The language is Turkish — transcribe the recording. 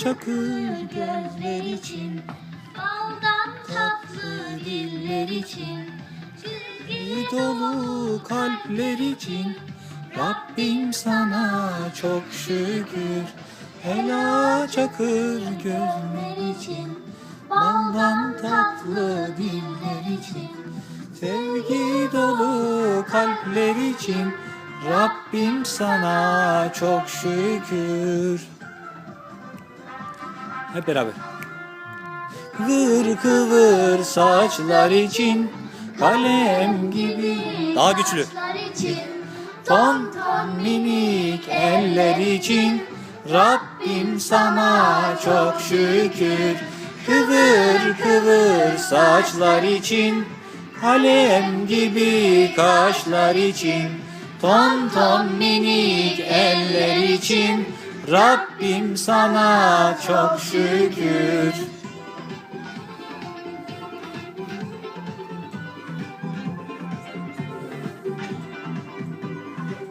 çakır gözler için. Baldan tatlı diller için. Bir dolu kalpler için. Rabbim sana çok şükür. Ela çakır gözler için. Baldan tatlı diller için. Sevgi dolu kalpler için. Rabbim sana çok şükür Hep beraber. Kıvır kıvır saçlar için Kalem gibi Daha güçlü. Ton ton minik eller için Rabbim sana çok şükür. Kıvır kıvır saçlar için Kalem gibi kaşlar için Ton ton minik eller için Rabbim sana çok şükür